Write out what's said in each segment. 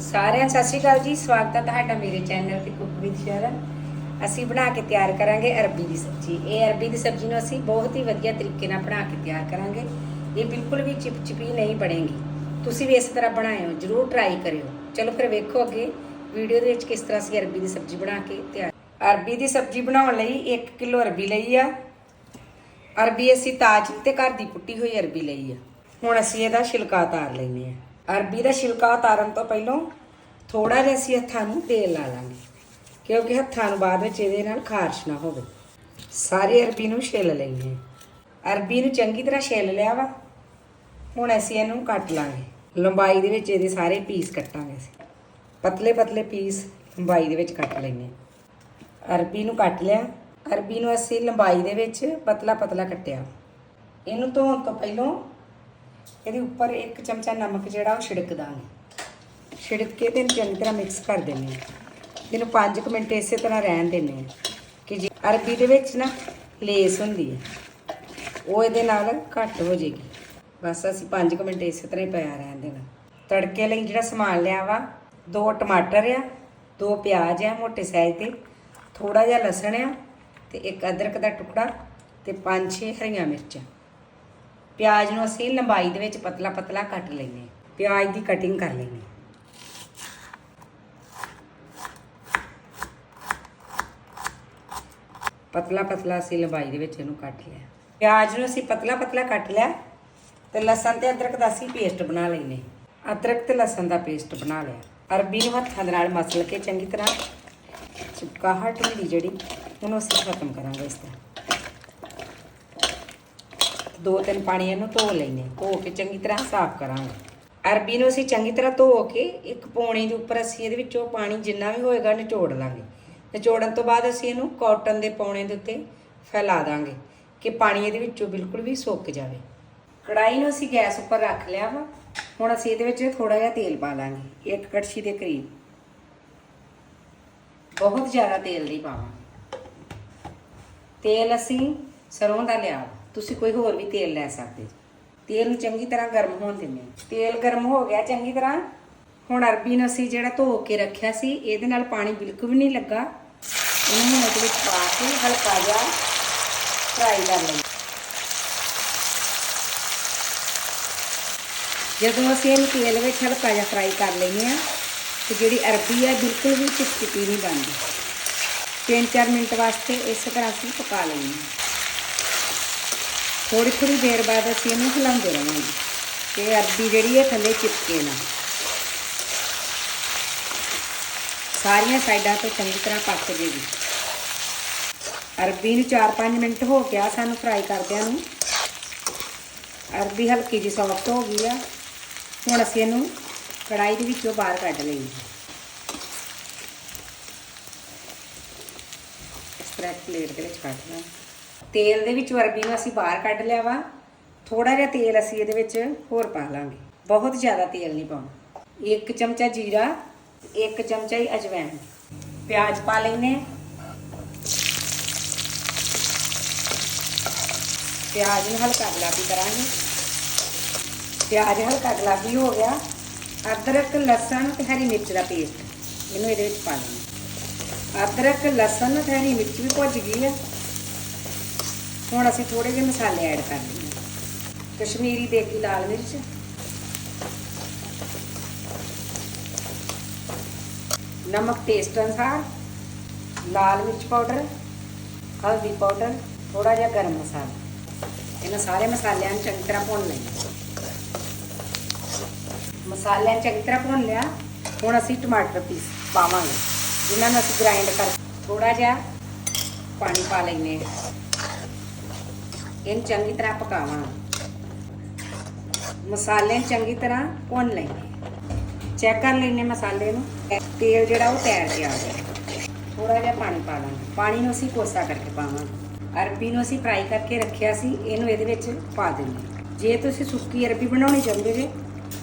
ਸਾਰਿਆਂ ਸਤਿ ਸ਼੍ਰੀ ਅਕਾਲ ਜੀ, ਸਵਾਗਤ ਹੈ ਤੁਹਾਡਾ ਮੇਰੇ ਚੈਨਲ ਤੇ ਕੁੱਕ ਵਿਦ ਸ਼ਰਨ। ਅਸੀਂ ਬਣਾ ਕੇ ਤਿਆਰ ਕਰਾਂਗੇ ਅਰਬੀ ਦੀ ਸਬਜ਼ੀ। ਇਹ ਅਰਬੀ ਦੀ ਸਬਜ਼ੀ ਨੂੰ ਅਸੀਂ ਬਹੁਤ ਹੀ ਵਧੀਆ ਤਰੀਕੇ ਨਾਲ ਬਣਾ ਕੇ ਤਿਆਰ ਕਰਾਂਗੇ। ਇਹ ਬਿਲਕੁਲ ਵੀ ਚਿਪਚਿਪੀ ਨਹੀਂ ਬਣੇਗੀ। ਤੁਸੀਂ ਵੀ ਇਸ ਤਰ੍ਹਾਂ ਬਣਾਇਓ ਜਰੂਰ ਟਰਾਈ ਕਰਿਓ। ਚਲੋ ਫਿਰ ਵੇਖੋ ਅੱਗੇ ਵੀਡੀਓ ਦੇ ਵਿੱਚ ਕਿਸ ਤਰ੍ਹਾਂ ਅਸੀਂ ਅਰਬੀ ਦੀ ਸਬਜ਼ੀ ਬਣਾ ਕੇ ਤਿਆਰ ਅਰਬੀ ਦੀ ਸਬਜ਼ੀ ਬਣਾਉਣ ਲਈ 1 ਕਿਲੋ ਅਰਬੀ ਲਈ ਆ। ਅਰਬੀ ਅਸੀਂ ਤਾਜੀ ਤੇ ਘਰ ਦੀ ਪੁੱਟੀ ਹੋਈ ਅਰਬੀ ਲਈ ਆ। ਹੁਣ ਅਸੀਂ ਇਹਦਾ ਛਿਲਕਾ ਤਾਰ ਲੈਨੇ ਆ ਅਰਬੀ ਦਾ ਛਿਲਕਾ ਉਤਾਰਨ ਤੋਂ ਪਹਿਲਾਂ ਥੋੜਾ ਜਿਹਾ ਅਸੀਂ ਹੱਥਾਂ ਨੂੰ ਤੇਲ ਲਾ ਲਾਂਗੇ, ਕਿਉਂਕਿ ਹੱਥਾਂ ਨੂੰ ਬਾਅਦ ਵਿੱਚ ਇਹਦੇ ਨਾਲ ਖਾਰਸ਼ ਨਾ ਹੋਵੇ। ਸਾਰੀ ਅਰਬੀ ਨੂੰ ਛਿੱਲ ਲਈਏ ਅਰਬੀ ਨੂੰ ਚੰਗੀ ਤਰ੍ਹਾਂ ਛਿੱਲ ਲਿਆ ਵਾ, ਹੁਣ ਅਸੀਂ ਇਹਨੂੰ ਕੱਟ ਲਾਂਗੇ। ਲੰਬਾਈ ਦੇ ਵਿੱਚ ਇਹਦੇ ਸਾਰੇ ਪੀਸ ਕੱਟਾਂਗੇ ਅਸੀਂ। ਪਤਲੇ ਪਤਲੇ ਪੀਸ ਲੰਬਾਈ ਦੇ ਵਿੱਚ ਕੱਟ ਲੈਨੇ ਆ ਅਰਬੀ ਨੂੰ ਕੱਟ ਲਿਆ। ਅਰਬੀ ਨੂੰ ਅਸੀਂ ਲੰਬਾਈ ਦੇ ਵਿੱਚ ਪਤਲਾ ਪਤਲਾ ਕੱਟਿਆ। ਇਹਨੂੰ ਧੋਣ ਤੋਂ ਪਹਿਲਾਂ ਇਹਦੇ ਉੱਪਰ ਇੱਕ ਚਮਚਾ ਨਮਕ ਜਿਹੜਾ ਉਹ ਛਿੜਕ ਦਾਂਗੇ ਛਿੜਕ ਕੇ ਤੇ ਚੰਗੀ ਤਰ੍ਹਾਂ ਮਿਕਸ ਕਰ ਦਿੰਦੇ ਹਾਂ। ਇਹਨੂੰ 5 ਮਿੰਟ ਇਸੇ ਤਰ੍ਹਾਂ ਰਹਿਣ ਦਿੰਦੇ ਹਾਂ ਕਿ ਜੇ ਅਰਬੀ ਦੇ ਵਿੱਚ ਨਾ ਲੇਸ ਹੁੰਦੀ ਹੈ, ਉਹ ਇਹਦੇ ਨਾਲ ਘੱਟ ਹੋ ਜਾਏਗੀ। ਬਸ ਅਸੀਂ 5 ਮਿੰਟ ਇਸੇ ਤਰ੍ਹਾਂ ਹੀ ਪਿਆ ਰਹਿਣ ਦੇਣਾ। ਤੜਕੇ ਲਈ ਜਿਹੜਾ ਸਮਾਨ ਲਿਆ ਵਾ, ਦੋ ਟਮਾਟਰ ਆ, ਦੋ ਪਿਆਜ਼ ਆ ਮੋਟੇ ਸਾਈਜ਼ ਦੇ ਥੋੜਾ ਜਿਹਾ ਲਸਣ ਆ ਤੇ ਇੱਕ ਅਦਰਕ ਦਾ ਟੁਕੜਾ ਤੇ ਪੰਜ ਛੇ ਹਰੀਆਂ ਮਿਰਚਾਂ। ਪਿਆਜ਼ ਨੂੰ ਅਸੀਂ ਲੰਬਾਈ ਦੇ ਵਿੱਚ ਪਤਲਾ ਪਤਲਾ ਕੱਟ ਲੈਨੇ ਪਿਆਜ਼ ਦੀ ਕਟਿੰਗ ਕਰ ਲੈਨੇ ਪਤਲਾ ਪਤਲਾ ਅਸੀਂ ਲੰਬਾਈ ਦੇ ਵਿੱਚ ਇਹਨੂੰ ਕੱਟ ਲਿਆ। ਪਿਆਜ਼ ਨੂੰ ਅਸੀਂ ਪਤਲਾ ਪਤਲਾ ਕੱਟ ਲਿਆ ਤੇ ਲਸਣ ਤੇ ਅਦਰਕ ਦਾ ਅਸੀਂ ਪੇਸਟ ਬਣਾ ਲੈਨੇ ਅਦਰਕ ਤੇ ਲਸਣ ਦਾ ਪੇਸਟ ਬਣਾ ਲਿਆ। ਅਰਬੀ ਨੂੰ ਹੱਥਾਂ ਦੇ ਨਾਲ ਮਸਲ ਕੇ ਚੰਗੀ ਤਰ੍ਹਾਂ ਚਿਪਕਾਹਟ ਹੁੰਦੀ ਜਿਹੜੀ, ਉਹਨੂੰ ਅਸੀਂ ਖਤਮ ਕਰਾਂਗੇ ਇਸ ਤਰ੍ਹਾਂ। ਦੋ ਤਿੰਨ ਪਾਣੀ ਇਹਨੂੰ ਧੋ ਲੈਨੇ ਧੋ ਕੇ ਚੰਗੀ ਤਰ੍ਹਾਂ ਸਾਫ਼ ਕਰਾਂਗੇ। ਅਰਬੀ ਨੂੰ ਅਸੀਂ ਚੰਗੀ ਤਰ੍ਹਾਂ ਧੋ ਕੇ ਇੱਕ ਪੌਣੀ ਦੇ ਉੱਪਰ ਅਸੀਂ ਇਹਦੇ ਵਿੱਚੋਂ ਪਾਣੀ ਜਿੰਨਾ ਵੀ ਹੋਏਗਾ ਨਿਚੋੜ ਲਾਂਗੇ। ਨਿਚੋੜਨ ਤੋਂ ਬਾਅਦ ਅਸੀਂ ਇਹਨੂੰ ਕਾਟਨ ਦੇ ਪੌਣੇ ਦੇ ਉੱਤੇ ਫੈਲਾ ਦਾਂਗੇ ਕਿ ਪਾਣੀ ਇਹਦੇ ਵਿੱਚੋਂ ਬਿਲਕੁਲ ਵੀ ਸੁੱਕ ਜਾਵੇ। ਕੜਾਈ ਨੂੰ ਅਸੀਂ ਗੈਸ ਉੱਪਰ ਰੱਖ ਲਿਆ ਵਾ। ਹੁਣ ਅਸੀਂ ਇਹਦੇ ਵਿੱਚ ਥੋੜਾ ਜਿਹਾ ਤੇਲ ਪਾ ਲਾਂਗੇ, ਇੱਕ ਕੜਛੀ ਦੇ ਕਰੀਬ। ਬਹੁਤ ਜ਼ਿਆਦਾ ਤੇਲ ਨਹੀਂ ਪਾਵਾਂਗੇ। ਤੇਲ ਅਸੀਂ ਸਰੋਂ ਦਾ ਲਿਆ ਵਾ। ਤੁਸੀਂ ਕੋਈ ਹੋਰ ਵੀ ਤੇਲ ਲੈ ਸਕਦੇ ਜੀ। ਤੇਲ ਨੂੰ ਚੰਗੀ ਤਰ੍ਹਾਂ ਗਰਮ ਹੋਣ ਦਿੰਦੇ ਹਾਂ। ਤੇਲ ਗਰਮ ਹੋ ਗਿਆ ਚੰਗੀ ਤਰ੍ਹਾਂ, ਹੁਣ ਅਰਬੀ ਨੂੰ ਅਸੀਂ ਜਿਹੜਾ ਧੋ ਕੇ ਰੱਖਿਆ ਸੀ, ਇਹਦੇ ਨਾਲ ਪਾਣੀ ਬਿਲਕੁਲ ਵੀ ਨਹੀਂ ਲੱਗਾ। ਇਹਨੂੰ ਹੁਣ ਇਹਦੇ ਵਿੱਚ ਪਾ ਕੇ ਹਲਕਾ ਜਿਹਾ ਫਰਾਈ ਕਰ ਲਵਾਂਗੇ ਜਦੋਂ ਅਸੀਂ ਇਹਨੂੰ ਤੇਲ ਵਿੱਚ ਹਲਕਾ ਜਿਹਾ ਫਰਾਈ ਕਰ ਲੈਂਦੇ ਆ ਤੇ ਜਿਹੜੀ ਅਰਬੀ ਆ ਬਿਲਕੁਲ ਵੀ ਚਿਪਚਿਪੀ ਨਹੀਂ ਬਣਦੀ। ਤਿੰਨ ਚਾਰ ਮਿੰਟ ਵਾਸਤੇ ਇਸੇ ਤਰ੍ਹਾਂ ਅਸੀਂ ਪਕਾ ਲੈਂਦੇ ਹਾਂ। ਥੋੜੀ ਥੋੜੀ ਦੇਰ ਬਾਅਦ ਅਸੀਂ ਇਹਨੂੰ ਹਿਲਾਉਂਦੇ ਰਹਾਂਗੇ। ਤੇ ਅਰਬੀ ਜਿਹੜੀ ਹੈ ਥੱਲੇ ਚਿਪਕੇ ਨਾ। ਸਾਰੀਆਂ ਸਾਈਡਾਂ ਤੋਂ ਚੰਗੀ ਤਰ੍ਹਾਂ ਪੱਕ ਜੇਗੀ ਅਰਬੀ ਨੂੰ 4-5 ਮਿੰਟ ਹੋ ਗਿਆ ਸਾਨੂੰ ਫਰਾਈ ਕਰਦਿਆਂ ਨੂੰ। ਅਰਬੀ ਹਲਕੀ ਜਿਹੀ ਸੌਫਟ ਹੋ ਗਈ ਆ। ਹੁਣ ਅਸੀਂ ਇਹਨੂੰ ਕੜਾਈ ਦੇ ਵਿੱਚੋਂ ਬਾਹਰ ਕੱਢ ਲਈ। ਇਸ ਤਰ੍ਹਾਂ ਪਲੇਟ ਦੇ ਵਿੱਚ ਕੱਢ ਲਾਂ। ਤੇਲ ਦੇ ਵਿੱਚੋਂ ਅਰਬੀ ਨੂੰ ਅਸੀਂ ਬਾਹਰ ਕੱਢ ਲਿਆ ਵਾ। ਥੋੜਾ ਜਿਹਾ ਤੇਲ ਅਸੀਂ ਇਹਦੇ ਵਿੱਚ ਹੋਰ ਪਾ ਲਾਂਗੇ। ਬਹੁਤ ਜ਼ਿਆਦਾ ਤੇਲ ਨਹੀਂ ਪਾਉਣਾ। ਇੱਕ ਚਮਚਾ ਜੀਰਾ, ਇੱਕ ਚਮਚਾ ਹੀ ਅਜਵਾਇਣ ਪਿਆਜ਼ ਪਾ ਲੈਨੇ ਪਿਆਜ਼ ਨੂੰ ਹਲਕਾ ਗੁਲਾਬੀ ਕਰਾਂਗੇ। ਪਿਆਜ਼ ਹਲਕਾ ਗੁਲਾਬੀ ਹੋ ਗਿਆ। ਅਦਰਕ, ਲਸਣ ਤੇ ਹਰੀ ਮਿਰਚ ਦਾ ਪੇਸਟ। ਇਹਨੂੰ ਇਹਦੇ ਵਿੱਚ ਪਾ ਲੈਣਾ ਅਦਰਕ, ਲਸਣ ਤੇ ਹਰੀ ਮਿਰਚ ਵੀ ਭੁੱਜ ਗਈ ਹੈ ਹੁਣ ਅਸੀਂ ਥੋੜੇ ਜਿਹੇ ਮਸਾਲੇ ਐਡ ਕਰ ਲੈਣੇ ਕਸ਼ਮੀਰੀ ਦੇਗੀ ਲਾਲ ਮਿਰਚ। ਨਮਕ ਟੇਸਟ ਅਨੁਸਾਰ ਲਾਲ ਮਿਰਚ ਪਾਊਡਰ ਹਲਦੀ ਪਾਊਡਰ ਥੋੜਾ ਜਿਹਾ ਗਰਮ ਮਸਾਲਾ। ਇਹਨਾਂ ਸਾਰੇ ਮਸਾਲਿਆਂ ਨੂੰ ਚੰਗੀ ਤਰ੍ਹਾਂ ਭੁੰਨ ਲੈਣਾ। ਮਸਾਲਿਆਂ ਚੰਗੀ ਤਰ੍ਹਾਂ ਭੁੰਨ ਲਿਆ। ਹੁਣ ਅਸੀਂ ਟਮਾਟਰ ਪੀਸ ਪਾਵਾਂਗੇ। ਜਿਨ੍ਹਾਂ ਨੂੰ ਅਸੀਂ ਗ੍ਰਾਈਂਡ ਕਰ ਥੋੜਾ ਜਿਹਾ ਪਾਣੀ ਪਾ ਲੈਨੇ ਇਹਨੂੰ ਚੰਗੀ ਤਰ੍ਹਾਂ ਪਕਾਵਾਂ। ਮਸਾਲੇ ਚੰਗੀ ਤਰ੍ਹਾਂ ਭੁੰਨ ਲੈਣੇ ਚੈੱਕ ਕਰ ਲੈਨੇ ਮਸਾਲੇ ਨੂੰ। ਤੇਲ ਜਿਹੜਾ ਉਹ ਤੈਰ ਕੇ ਆ ਗਿਆ। ਥੋੜਾ ਜਿਹਾ ਪਾਣੀ ਪਾ ਲਾਂਗੇ। ਪਾਣੀ ਨੂੰ ਅਸੀਂ ਕੋਸਾ ਕਰਕੇ ਪਾਵਾਂਗੇ ਅਰਬੀ ਨੂੰ ਅਸੀਂ ਫਰਾਈ ਕਰਕੇ ਰੱਖਿਆ ਸੀ, ਇਹਨੂੰ ਇਹਦੇ ਵਿੱਚ ਪਾ ਦਿੰਦੇ ਜੇ ਤੁਸੀਂ ਸੁੱਕੀ ਅਰਬੀ ਬਣਾਉਣੀ ਚਾਹੁੰਦੇ ਜੇ,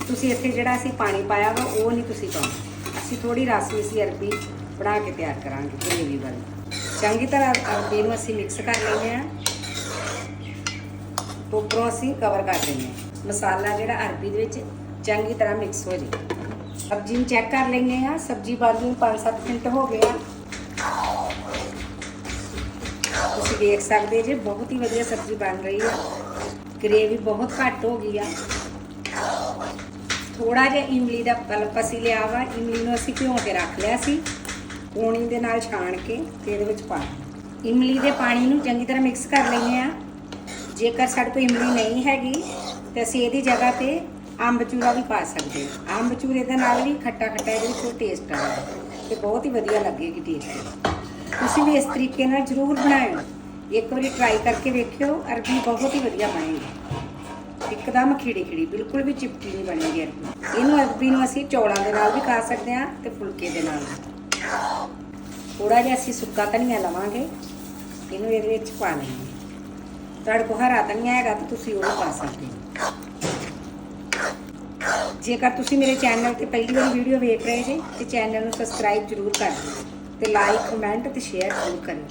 ਤੁਸੀਂ ਇੱਥੇ ਜਿਹੜਾ ਅਸੀਂ ਪਾਣੀ ਪਾਇਆ ਵਾ, ਉਹ ਨਹੀਂ ਤੁਸੀਂ ਪਾਉਣਾ। ਅਸੀਂ ਥੋੜੀ ਰਸਮੀ ਅਸੀਂ ਅਰਬੀ ਬਣਾ ਕੇ ਤਿਆਰ ਕਰਾਂਗੇ, ਗ੍ਰੇਵੀ ਵਾਲੀ। ਚੰਗੀ ਤਰ੍ਹਾਂ ਅਰਬੀ ਨੂੰ ਅਸੀਂ ਮਿਕਸ ਕਰ ਲੈਂਦੇ ਹਾਂ। ਉੱਪਰੋਂ ਅਸੀਂ ਕਵਰ ਕਰ ਦਿੰਦੇ ਹਾਂ। ਮਸਾਲਾ ਜਿਹੜਾ ਅਰਬੀ ਦੇ ਵਿੱਚ ਚੰਗੀ ਤਰ੍ਹਾਂ ਮਿਕਸ ਹੋ ਜੇ ਸਬਜ਼ੀ ਨੂੰ ਚੈੱਕ ਕਰ ਲੈਂਦੇ ਆ ਸਬਜ਼ੀ ਬਣਦੀ ਨੂੰ 5-7 ਮਿੰਟ ਹੋ ਗਏ ਆ। ਤੁਸੀਂ ਦੇਖ ਸਕਦੇ ਜੇ, ਬਹੁਤ ਹੀ ਵਧੀਆ ਸਬਜ਼ੀ ਬਣ ਰਹੀ ਆ। ਗ੍ਰੇਵੀ ਬਹੁਤ ਘੱਟ ਹੋ ਗਈ ਆ। ਥੋੜਾ ਜਿਹਾ ਇਮਲੀ ਦਾ ਪਲਪ ਅਸੀਂ ਲਿਆ ਵਾ। ਇਮਲੀ ਨੂੰ ਅਸੀਂ ਭਿਉਂ ਕੇ ਰੱਖ ਲਿਆ ਸੀ। ਪੋਣੀ ਦੇ ਨਾਲ ਛਾਣ ਕੇ ਤੇ ਇਹਦੇ ਵਿੱਚ ਪਾ ਇਮਲੀ ਦੇ ਪਾਣੀ ਨੂੰ ਚੰਗੀ ਤਰ੍ਹਾਂ ਮਿਕਸ ਕਰ ਲੈਂਦੇ ਆ ਜੇਕਰ ਸਾਡੇ ਕੋਲ ਇਮਲੀ ਨਹੀਂ ਹੈਗੀ, ਤੇ ਅਸੀਂ ਇਹਦੀ ਜਗ੍ਹਾ ਤੇ ਅੰਬ ਚੂਰਾ ਵੀ ਪਾ ਸਕਦੇ ਹਾਂ। ਅੰਬ ਚੂਰੇ ਦੇ ਨਾਲ ਵੀ ਖੱਟਾ ਖੱਟਾ ਇਹਦੇ ਵਿੱਚ ਟੇਸਟ ਆਉਂਦਾ ਤੇ ਬਹੁਤ ਹੀ ਵਧੀਆ ਲੱਗੇਗੀ ਟੇਸਟ ਤੁਸੀਂ ਵੀ ਇਸ ਤਰੀਕੇ ਨਾਲ ਜ਼ਰੂਰ ਬਣਾਇਓ। ਇੱਕ ਵਾਰੀ ਟਰਾਈ ਕਰਕੇ ਵੇਖਿਓ, ਅਰਬੀ ਬਹੁਤ ਹੀ ਵਧੀਆ ਬਣੇਗੀ। ਇੱਕਦਮ ਖਿੜੀ ਖਿੜੀ ਬਿਲਕੁਲ ਵੀ ਚਿਪਟੀ ਨਹੀਂ ਬਣੇਗੀ ਅਰਬੀ। ਇਹਨੂੰ ਅਰਬੀ ਨੂੰ ਅਸੀਂ ਚੌਲਾਂ ਦੇ ਨਾਲ ਵੀ ਖਾ ਸਕਦੇ ਹਾਂ ਤੇ ਫੁਲਕੇ ਦੇ ਨਾਲ ਵੀ। ਥੋੜਾ ਜਿਹਾ ਅਸੀਂ ਸੁੱਕਾ ਧਨੀਆ ਲਵਾਂਗੇ, ਇਹਨੂੰ ਇਹਦੇ ਵਿੱਚ ਪਾ ਲੈਂਗੇ ਤੁਹਾਡੇ ਕੋਲ ਹਰਾ ਧਨੀਆ ਹੈਗਾ, ਤਾਂ ਤੁਸੀਂ ਉਹ ਪਾ ਸਕਦੇ ਹੋ। ਜੇਕਰ ਤੁਸੀਂ ਮੇਰੇ ਚੈਨਲ ਤੇ ਪਹਿਲੀ ਵਾਰ ਵੀਡੀਓ ਵੇਖ ਰਹੇ ਜੇ, ਤੇ ਚੈਨਲ ਨੂੰ ਸਬਸਕ੍ਰਾਈਬ ਜ਼ਰੂਰ ਕਰ ਦਿਓ ਤੇ ਲਾਈਕ ਕਮੈਂਟ ਤੇ ਸ਼ੇਅਰ ਜ਼ਰੂਰ ਕਰਿਓ।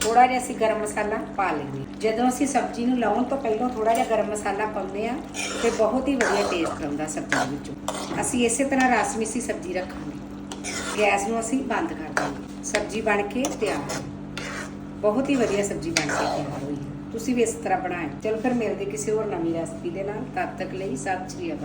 ਥੋੜਾ ਜਿਹਾ ਅਸੀਂ ਗਰਮ ਮਸਾਲਾ ਪਾ ਲੈਂਦੇ ਜਦੋਂ ਅਸੀਂ ਸਬਜ਼ੀ ਨੂੰ ਲਾਉਣ ਤੋਂ ਪਹਿਲਾਂ ਥੋੜਾ ਜਿਹਾ ਗਰਮ ਮਸਾਲਾ ਪਾਉਂਦੇ ਆ ਤੇ ਬਹੁਤ ਹੀ ਵਧੀਆ ਟੇਸਟ ਆਉਂਦਾ ਸਬਜ਼ੀ ਵਿੱਚੋਂ। ਅਸੀਂ ਇਸੇ ਤਰ੍ਹਾਂ ਰਸ ਮਿੱਸੀ ਸਬਜ਼ੀ ਰੱਖਾਂਗੇ। ਗੈਸ ਨੂੰ ਅਸੀਂ ਬੰਦ ਕਰ ਦਾਂਗੇ ਸਬਜ਼ੀ ਬਣ ਕੇ ਤਿਆਰ ਹੈ ਬਹੁਤ ਹੀ ਵਧੀਆ ਸਬਜ਼ੀ ਬਣ ਕੇ ਤਿਆਰ ਹੋਈ ਹੈ। ਤੁਸੀਂ ਵੀ ਇਸ ਤਰ੍ਹਾਂ ਬਣਾਓ ਚਲੋ ਫਿਰ ਮਿਲਦੇ ਕਿਸੇ ਹੋਰ ਨਵੀਂ ਰੈਸਪੀ ਦੇ ਨਾਲ। ਤਦ ਤੱਕ ਲਈ ਸਤਿ ਸ਼੍ਰੀ ਅਕਾਲ।